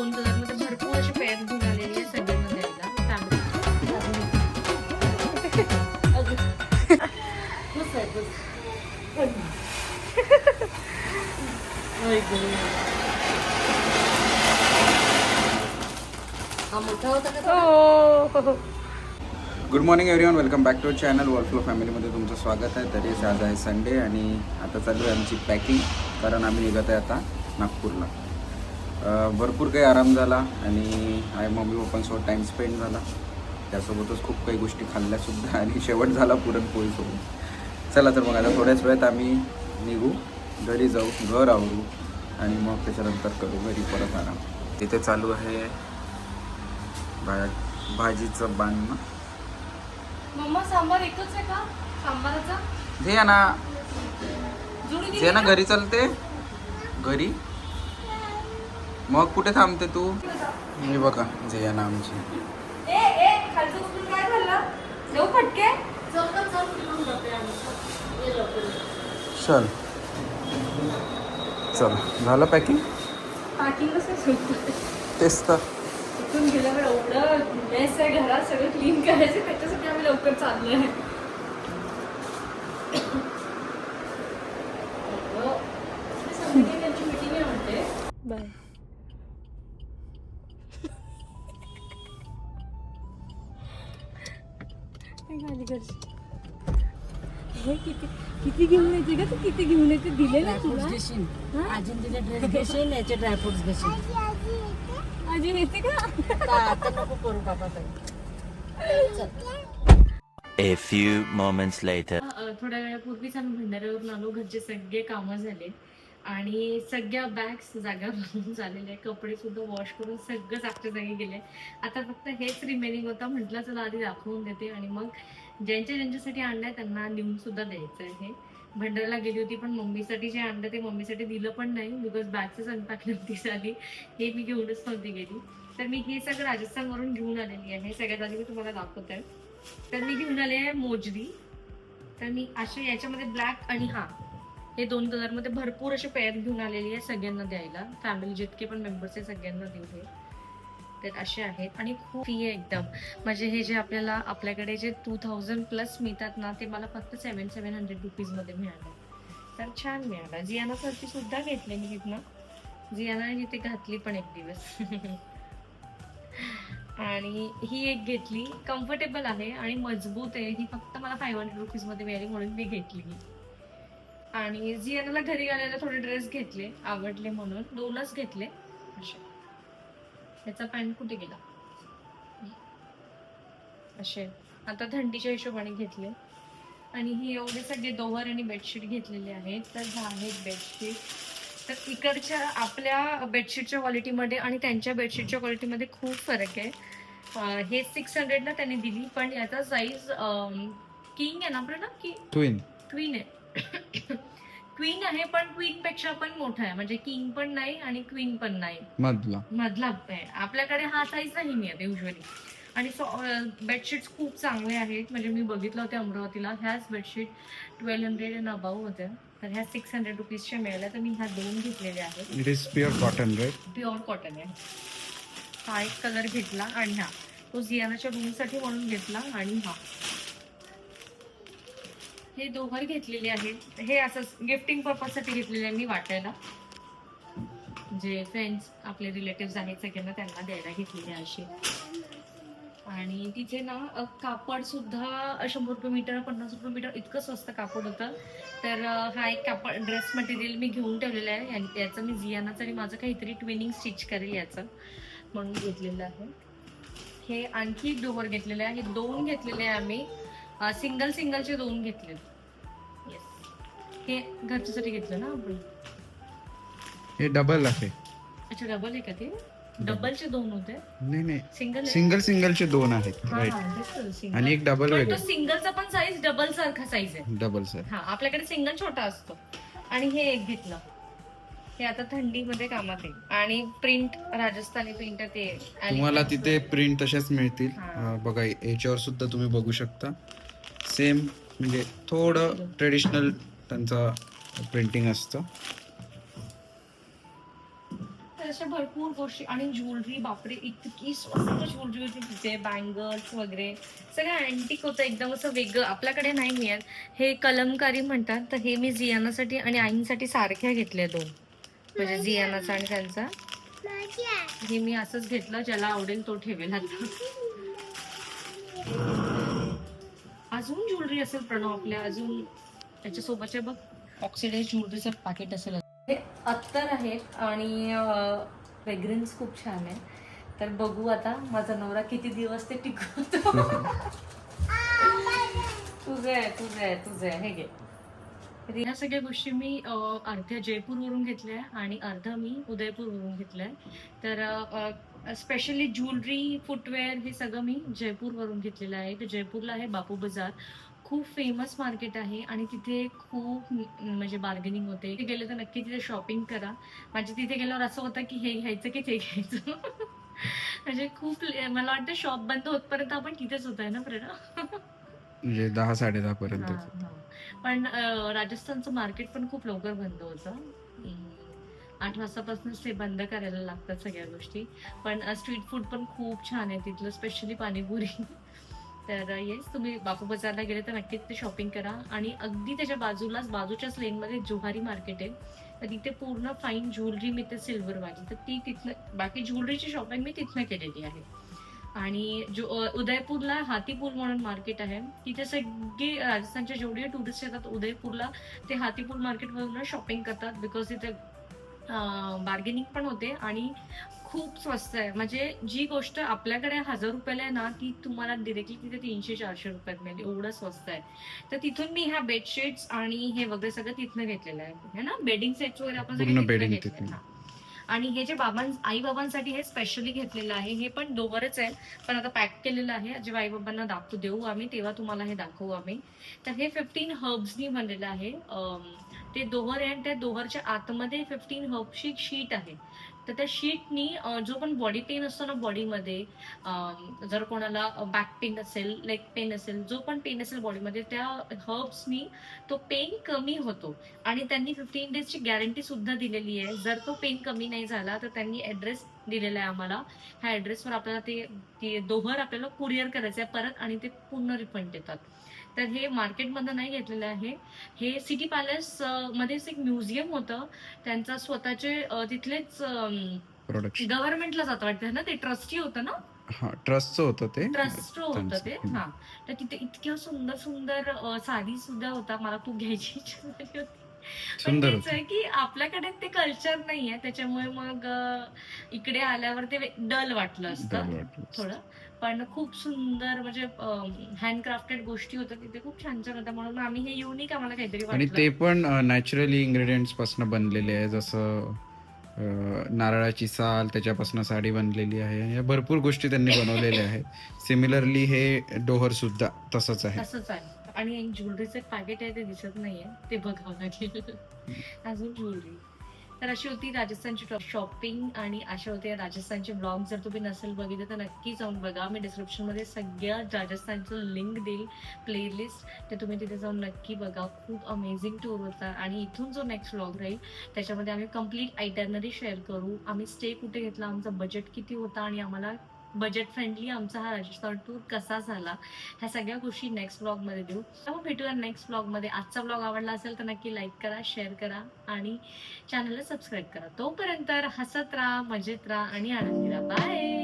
दोन कलरमध्ये भरपूर असे पॅक घेऊन आहे सगळ्यांना good morning everyone welcome back to channel world फॅमिलीमध्ये तुमचं स्वागत आहे. तरी आज आहे संडे आणि आता चालू आहे आमची पॅकिंग कारण आम्ही निघत आहे आता नागपूरला. भरपूर काही आराम झाला आणि आई मम्मी पप्पांसोबत टाईम स्पेंड झाला. त्यासोबतच खूप काही गोष्टी खाल्ल्यासुद्धा आणि शेवट झाला पुरणपोळीसोबत. चला तर मग आता थोड्याच वेळात आम्ही निघू घरी जाऊ घर आवरू आणि मग त्याच्यानंतर करू घरी परत आराम. तिथे चालू आहे भा भाजीचं बांधणं. सांबार एकच आहे का? सांबाराचा? जे ना. जे ना? घरी चालते. घरी. मग कुठे थांबते तू? मी बघा जे ना आमची ए ए खालचं उचलून काय झालं? देऊ फटके. चल चल फिरून जाते आम्ही. ये लवकर. चल. चल. झालं पॅकिंग पॅकिंग कसं तेच तर. इथून गेल्यावर एवढं आहे घरात सगळं क्लीन करायचं त्याच्यासाठी आम्ही लवकर चाललोय. संध्याकाळी मीटिंग आहे म्हणते बाय हे किती किती घेऊन येते का तू? किती घेऊन येते दिले ना तुला? घेशील. आजींचे ड्रेस घेशील याचे ड्रायफ्रुट्स घेशील. अजून येते? का? आता नको करू बाबा A few moments later. थोड्या वेळापूर्वीच आम्ही भंडाऱ्यावरून आलो. घरचे सगळे कामं झाले आणि सगळ्या बॅग्स जागा भरून झालेल्या कपडे सुद्धा वॉश करून सगळं जागच्या जागी गेले आता फक्त हेच रिमेनिंग होता. म्हटलं चला आधी दाखवून देते. आणि मग ज्यांच्या ज्यांच्यासाठी आणलंय त्यांना नेऊन सुद्धा द्यायचं आहे. भंडारला गेली होती पण मम्मीसाठी जे आणलं ते मम्मीसाठी दिलं पण नाही. बिकॉज बॅगचंच अनपॅकिंग नव्हती झाली. हे मी घेऊनच नव्हती गेली. तर मी हे सगळं राजस्थानवरून घेऊन आलेली आहे. सगळ्यात आधी मी तुम्हाला दाखवत. आहे तर मी घेऊन आले आहे मोजरी तर मी अशा याच्यामध्ये ब्लॅक आणि हा. हे दोन कलरमध्ये भरपूर असे पेअर घेऊन आलेली आहे सगळ्यांना द्यायला. फॅमिली जितके पण मेंबर्स आहे सगळ्यांना देऊ हे. तर असे आहेत. आणि खूप फी आहे एकदम. म्हणजे हे जे आपल्याला आपल्याकडे जे टू थाउजंड प्लस मिळतात ना ते मला फक्त सेवन सेवन हंड्रेड रुपीजमध्ये मिळालं. तर छान मिळालं. जियाना सरची सुद्धा घेतले मी तिथनं जियाना तिथे घातली पण एक दिवस. आणि ही एक घेतली. कम्फर्टेबल आहे आणि मजबूत आहे. ही फक्त मला फाईव्ह हंड्रेड रुपीजमध्ये मिळाली म्हणून मी घेतली. आणि जियानाला घरी आलेला थोडे ड्रेस घेतले आवडले म्हणून. दोनच घेतले. असे त्याचा पॅन्ट कुठे गेला? असे आता थंडीच्या हिशोबाने घेतले. आणि ही एवढे सगळे दोवर आणि बेडशीट घेतलेले आहेत. तर हा आहेत बेडशीट तर इकडच्या आपल्या बेडशीटच्या क्वालिटीमध्ये आणि त्यांच्या बेडशीटच्या क्वालिटीमध्ये खूप फरक आहे. हे सिक्स हंड्रेडला त्यांनी दिली पण याचा साईज किंग आहे ना आपलं ना की ट्विन क्वीन आहे. क्वीन आहे पण क्वीन पेक्षा पण मोठा आहे. म्हणजे किंग पण नाही आणि क्वीन पण नाही. मधला. मधला. आहे आपल्याकडे हा साईज नाही मिळत युजली आणि बेडशीट्स खूप चांगले आहेत. म्हणजे मी बघितलं होते अमरावतीला. ह्याच bedsheet twelve hundred and above होत्या. तर ह्या सिक्स हंड्रेड रुपीजच्या मिळाल्या. तर मी ह्या दोन घेतलेल्या आहेत. It is pure cotton right pure cotton आहे. हा एक कलर घेतला आणि हा. तो जियानाच्या रूमसाठी म्हणून घेतला आणि हा. हे दोघर घेतलेले आहेत. हे असं गिफ्टिंग पर्पजसाठी घेतलेले आहे मी वाटायला. जे फ्रेंड्स आपले रिलेटिव्ह आहेत सगळ्यांना त्यांना द्यायला घेतलेले आहे असे आणि तिथे ना कापड सुद्धा शंभर रुपये मीटर पन्नास रुपये मीटर इतकं स्वस्त कापड होतं. तर हा एक कापड ड्रेस मटेरियल मी घेऊन ठेवलेला आहे. आणि याचं मी जियानाचं आणि माझं काहीतरी ट्विनिंग स्टिच करेल याचं म्हणून घेतलेलं आहे. हे आणखी एक डोवर घेतलेलं आहे. हे दोन घेतलेले आहे आम्ही. सिंगल सिंगलचे दोन घेतले हे घरच्यासाठी घेतलं ना आपण? हे डबल आहे. अच्छा डबल आहे का ते? डबलचे दोन होते? नाही नाही. सिंगल सिंगल सिंगलचे दोन आहेत. राईट आणि एक डबल वेगळं. सिंगलचा पण साईज डबल सारखा साईज आहे. डबल सर हा आपल्याकडे सिंगल छोटा असतो. आणि हे एक घेतलं. हे आता थंडीमध्ये कामात येईल आणि प्रिंट राजस्थानी प्रिंट ते. तुम्हाला तिथे प्रिंट तशाच मिळतील. अं, बघा याच्यावर सुद्धा तुम्ही बघू शकता. सेम म्हणजे थोडं ट्रेडिशनल त्यांचं प्रिंटिंग असतं. तर अशा भरपूर गोष्टी आणि ज्वेलरी बापरे इतकी स्वस्त ज्वेलरी होती तिथे बँगल्स वगैरे. सगळं अँटिक होतं एकदम असं वेगळं. आपल्याकडे नाही मिळत. हे कलमकारी म्हणतात तर हे मी जियानासाठी आणि आईंसाठी सारख्या घेतल्या दोन. म्हणजे जियानाचा आणि त्यांचा. हे मी असंच घेतलं ज्याला आवडेल तो ठेवेल आता. अजून ज्वेलरी असेल प्रणव आपल्या अजून त्याच्यासोबतचे बघ ऑक्सिडाईज ज्वेलरीचं पॅकेट असेल. हे अत्तर आहेत आणि फ्रेग्रन्स खूप छान आहे. तर बघू आता माझा नवरा किती दिवस ते टिकवतो. तुझं आहे तुझं आहे तुझं आहे. हे घे. या सगळ्या गोष्टी मी अर्ध्या जयपूरवरून घेतल्या आणि अर्ध्या मी उदयपूरवरून घेतल्या तर स्पेशली ज्वेलरी फुटवेअर हे सगळं मी जयपूरवरून घेतलेलं आहे. तर जयपूरला आहे बापू बाजार. खूप फेमस मार्केट आहे आणि तिथे खूप म्हणजे बार्गेनिंग होते. तिथे गेले तर नक्की तिथे शॉपिंग करा. म्हणजे तिथे गेल्यावर असं होतं की हे घ्यायचं की ते घ्यायचं. म्हणजे खूप मला वाटतं शॉप बंद होतपर्यंत आपण तिथेच होत आहे ना प्रेरणा म्हणजे दहा साडे दहा पर्यंत. पण राजस्थानचं मार्केट पण खूप लवकर बंद होतं. आठ वाजतापासूनच ते बंद करायला लागतात सगळ्या गोष्टी. पण स्ट्रीट फूड पण खूप छान आहे तिथलं स्पेशली पाणीपुरी. तर येस तुम्ही बापू बाजारला गेले तर नक्कीच ते शॉपिंग करा. आणि अगदी त्याच्या बाजूलाच बाजूच्याच लेनमध्ये जुहारी मार्केट आहे. तर तिथे पूर्ण फाईन ज्वेलरी मिळते सिल्वरवाली तर ती तिथनं बाकी ज्वेलरीची शॉपिंग मी तिथनं केलेली आहे. आणि जो उदयपूरला हातीपूल म्हणून मार्केट आहे. तिथे सगळे राजस्थानचे जेवढे टुरिस्ट येतात उदयपूरला ते हातीपूल मार्केटमधून शॉपिंग करतात. बिकॉज तिथे बार्गेनिंग पण होते. आणि खूप स्वस्त आहे. म्हणजे जी गोष्ट आपल्याकडे हजार रुपयाला आहे ना ती तुम्हाला डिरेक्टली तिथे तीनशे चारशे रुपयात मिळेल. एवढं स्वस्त आहे. तर तिथून मी ह्या बेडशीट्स आणि हे वगैरे सगळं तिथनं घेतलेलं आहे. है ना? बेडिंग सेट्स वगैरे आपण. आणि हे जे बाबां आई बाबांसाठी हे स्पेशली घेतलेलं आहे हे पण दोवरच आहे पण आता पॅक केलेलं आहे. जेव्हा आई बाबांना दाखवू देऊ आम्ही तेव्हा तुम्हाला हे दाखवू आम्ही. तर हे फिफ्टीन हर्ब्सनी बनलेलं आहे. ते दोहर आहे आणि त्या दोहरच्या आतमध्ये फिफ्टीन हर्बची शीट आहे. तर त्या शीटनी जो पण बॉडी पेन असतो ना बॉडीमध्ये जर कोणाला बॅक पेन असेल लेग पेन असेल जो पण पेन असेल बॉडीमध्ये त्या हर्ब्सनी तो पेन कमी होतो. आणि त्यांनी फिफ्टीन डेजची गॅरंटी सुद्धा दिलेली आहे. जर तो पेन कमी नाही झाला तर त्यांनी ऍड्रेस दिलेला आहे आम्हाला. ह्या ऍड्रेसवर आपल्याला ते ते दोहर आपल्याला कुरिअर करायचं आहे. परत आणि ते पूर्ण रिफंड देतात. तर हे मार्केटमधनं नाही घेतलेलं आहे. हे सिटी पॅलेस मध्येच एक म्युझियम होतं. त्यांचा स्वतःचे तिथलेच गव्हर्नमेंटला जातं वाटतं ना? ते ट्रस्टी होतं ना? हा ट्रस्टचं होतं ते. ट्रस्ट होतं ते. हा. तर तिथे इतक्या सुंदर सुंदर साडी सुद्धा होता. मला खूप घ्यायची इच्छा झाली होती. पण सुंदर तेच होतं. आहे की आपल्याकडे ते कल्चर नाहीये त्याच्यामुळे मग अ, इकडे आल्यावर ते डल वाटलं असतं. थोडं. पण खूप सुंदर म्हणजे हँडक्राफ्टेड गोष्टी होत्या तिथे खूप छान छान होत्या. म्हणून आम्ही हे युनिक आम्हाला काहीतरी आणि वाटलं. ते पण नॅचरली इन्ग्रेडियंट्सपासून बनलेले आहे जसं अं, नारळाची साल त्याच्यापासून साडी बनलेली आहे. या भरपूर गोष्टी त्यांनी बनवलेल्या आहेत. सिमिलरली हे डोहर सुद्धा तसंच आहे. तसंच आहे. आणि एक ज्वेलरीचं एक पॅकेट आहे ते दिसत नाहीये. ते बघावं लागेल. अजून ज्वेलरी. तर अशी होती राजस्थानची शॉपिंग आणि अशा होते राजस्थानचे ब्लॉग जर तुम्ही नसेल बघितले तर नक्की जाऊन बघा. मी डिस्क्रिप्शनमध्ये सगळ्या राजस्थानचं लिंक देईल प्लेलिस्ट ते तुम्ही तिथे जाऊन नक्की बघा. खूप अमेझिंग टूर होता. आणि इथून जो नेक्स्ट ब्लॉग राहील त्याच्यामध्ये आम्ही कंप्लीट आयटनरी शेअर करू. आम्ही स्टे कुठे घेतला आमचा बजेट किती होता आणि आम्हाला बजेट फ्रेंडली आमचा हा राजस्थान टूर कसा झाला ह्या सगळ्या गोष्टी नेक्स्ट ब्लॉगमध्ये देऊ. तेव्हा भेटूया नेक्स्ट ब्लॉगमध्ये आजचा ब्लॉग आवडला असेल तर नक्की लाईक करा शेअर करा आणि चॅनलला सबस्क्राईब करा. तोपर्यंत हसत राहा मजेत राहा आणि आनंदी राहा. बाय